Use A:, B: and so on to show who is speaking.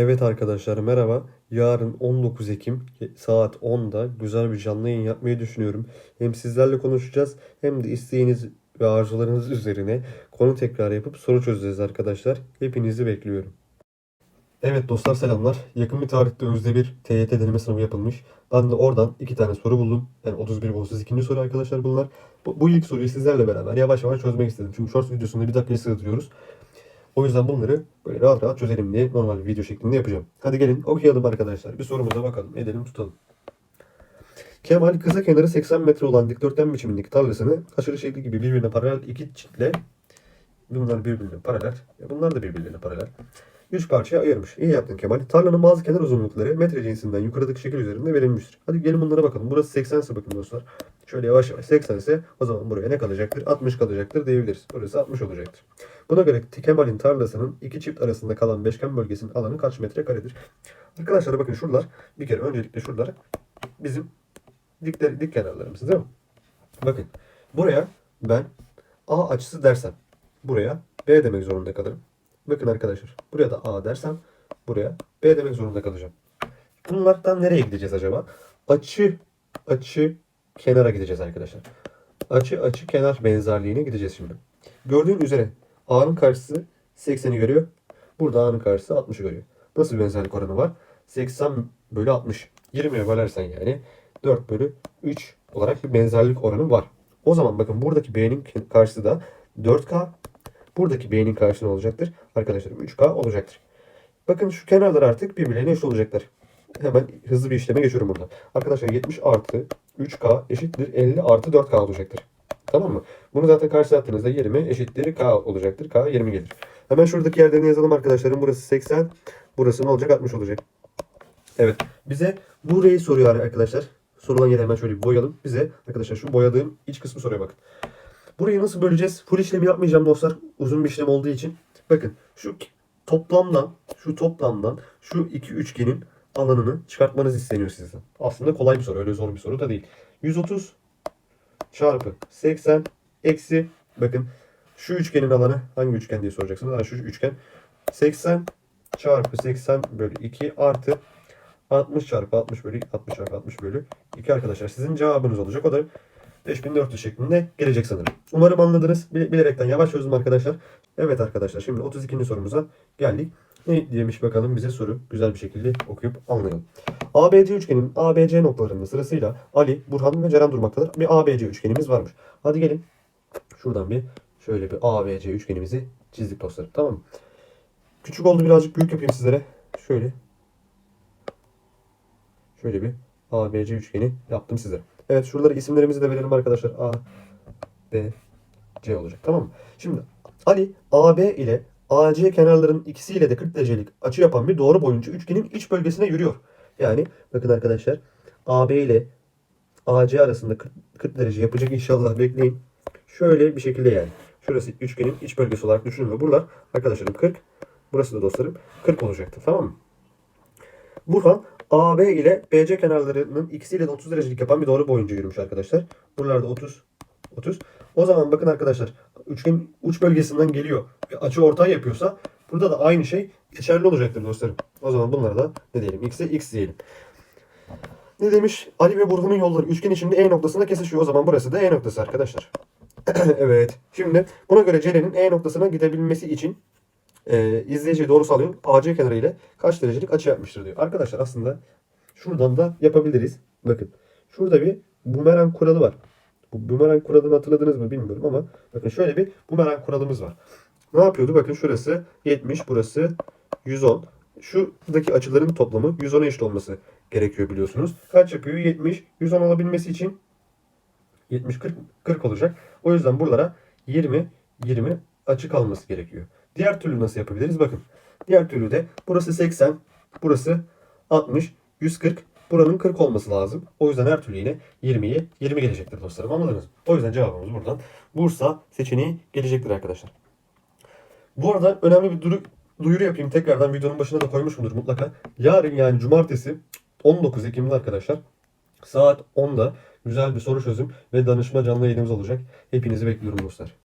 A: Evet arkadaşlar merhaba. Yarın 19 Ekim saat 10'da güzel bir canlı yayın yapmayı düşünüyorum. Hem sizlerle konuşacağız hem de isteğiniz ve arzularınız üzerine konu tekrar yapıp soru çözeceğiz arkadaşlar. Hepinizi bekliyorum. Evet dostlar selamlar. Yakın bir tarihte Özde bir TYT deneme sınavı yapılmış. Ben de oradan iki tane soru buldum. Yani 31 ve 32. soru arkadaşlar bunlar. Bu, bu ilk soruyu sizlerle beraber yavaş yavaş çözmek istedim. Çünkü short videosunda bir dakikaya sığdırıyoruz. O yüzden bunları böyle rahat rahat çözelim diye normal bir video şeklinde yapacağım. Hadi gelin okuyalım arkadaşlar. Bir sorumuza bakalım. Edelim tutalım. Kemal kısa kenarı 80 metre olan dikdörtgen biçimindeki tarlasını aşırı şekli gibi birbirine paralel iki çitle bunlar birbirine paralel. Bunlar da birbirlerine paralel. Üç parçaya ayırmış. İyi yaptın Kemal. Tarlanın bazı kenar uzunlukları metre cinsinden yukarıdaki şekil üzerinde verilmiştir. Hadi gelin bunlara bakalım. Burası 80 ise bakın dostlar. Şöyle yavaş yavaş 80 ise o zaman buraya ne kalacaktır? 60 kalacaktır diyebiliriz. Burası 60 olacaktır. Buna göre Kemal'in tarlasının iki çift arasında kalan beşgen bölgesinin alanı kaç metre karedir? Arkadaşlar bakın şuralar bir kere öncelikle şuralar bizim dik, dik kenarlarımız değil mi? Bakın buraya ben A açısı dersem buraya B demek zorunda kalırım. Bakın arkadaşlar buraya da A dersem buraya B demek zorunda kalacağım. Bunlardan nereye gideceğiz acaba? Açı açı kenara gideceğiz arkadaşlar. Açı açı kenar benzerliğine gideceğiz şimdi. Gördüğün üzere A'nın karşısı 80'i görüyor. Burada A'nın karşısı 60'ı görüyor. Nasıl bir benzerlik oranı var? 80 bölü 60. 20'ye bölersen yani 4 bölü 3 olarak bir benzerlik oranı var. O zaman bakın buradaki B'nin karşısı da 4K. Buradaki B'nin karşısı ne olacaktır? Arkadaşlar 3K olacaktır. Bakın şu kenarlar artık birbirlerine eşit olacaklar. Hemen hızlı bir işleme geçiyorum burada. Arkadaşlar 70 artı 3K eşittir 50 artı 4K olacaktır. Tamam mı? Bunu zaten karşı attığınızda 20 eşittir K olacaktır. K 20 gelir. Hemen şuradaki yerlerini yazalım arkadaşlarım. Burası 80. Burası ne olacak? 60 olacak. Evet. Bize burayı soruyor arkadaşlar. Sorulan yeri hemen şöyle bir boyayalım. Bize arkadaşlar şu boyadığım iç kısmı soruyor bakın. Burayı nasıl böleceğiz? Full işlemi yapmayacağım dostlar. Uzun bir işlem olduğu için. Bakın şu toplamdan şu toplamdan şu iki üçgenin alanını çıkartmanız isteniyor sizden. Aslında kolay bir soru. Öyle zor bir soru da değil. 130 çarpı 80 eksi bakın şu üçgenin alanı hangi üçgen diye soracaksınız. Ha, şu üçgen 80 çarpı 80 bölü 2 artı 60 çarpı 60 bölü 60 çarpı 60 bölü 2 arkadaşlar. Sizin cevabınız olacak. O da 5400 şeklinde gelecek sanırım. Umarım anladınız. Bilerekten yavaş çözdüm arkadaşlar. Evet arkadaşlar şimdi 32. sorumuza geldik. Ne demiş bakalım bize soru güzel bir şekilde okuyup anlayalım. ABC üçgenin ABC noktalarının sırasıyla Ali, Burhan ve Ceren durmaktadır. Bir ABC üçgenimiz varmış. Hadi gelin şuradan bir şöyle bir ABC üçgenimizi çizdik dostlarım. Tamam mı? Küçük oldu birazcık büyük yapayım sizlere. Şöyle şöyle bir ABC üçgeni yaptım size. Evet şuraları isimlerimizi de verelim arkadaşlar. A, B, C olacak. Tamam mı? Şimdi Ali AB ile AC kenarlarının ikisiyle de 40 derecelik açı yapan bir doğru boyunca üçgenin iç bölgesine yürüyor. Yani bakın arkadaşlar AB ile AC arasında 40, 40 derece yapacak inşallah bekleyin. Şöyle bir şekilde yani. Şurası üçgenin iç bölgesi olarak düşünün ve buralar arkadaşlarım 40. Burası da dostlarım 40 olacaktır. Tamam mı? Burhan AB ile BC kenarlarının ikisiyle de 30 derecelik yapan bir doğru boyunca yürümüş arkadaşlar. Buralarda 30 30. O zaman bakın arkadaşlar üçgen uç bölgesinden geliyor ve açı ortay yapıyorsa burada da aynı şey geçerli olacaktır dostlarım. O zaman bunlara da ne diyelim? X'e X diyelim. Ne demiş? Ali ve Burhan'ın yolları üçgen içinde E noktasında kesişiyor. O zaman burası da E noktası arkadaşlar. evet. Şimdi buna göre Ceren'in E noktasına gidebilmesi için e, izleyici doğru sağlıyor. AC kenarı ile kaç derecelik açı yapmıştır diyor. Arkadaşlar aslında şuradan da yapabiliriz. Bakın. Şurada bir bumerang kuralı var. Bu bumerang kuralını hatırladınız mı bilmiyorum ama bakın şöyle bir bumerang kuralımız var. Ne yapıyordu? Bakın şurası 70, burası 110. Şuradaki açıların toplamı 110'a eşit olması gerekiyor biliyorsunuz. Kaç yapıyor? 70. 110 olabilmesi için 70 40 40 olacak. O yüzden buralara 20 20 açı kalması gerekiyor. Diğer türlü nasıl yapabiliriz? Bakın. Diğer türlü de burası 80, burası 60, 140. Buranın 40 olması lazım. O yüzden her türlü yine 20'ye 20 gelecektir dostlarım. Anladınız mı? O yüzden cevabımız buradan Bursa seçeneği gelecektir arkadaşlar. Bu arada önemli bir duru, duyuru yapayım. Tekrardan videonun başına da koymuşumdur mutlaka. Yarın yani cumartesi 19 Ekim'de arkadaşlar saat 10'da güzel bir soru çözüm ve danışma canlı yayınımız olacak. Hepinizi bekliyorum dostlar.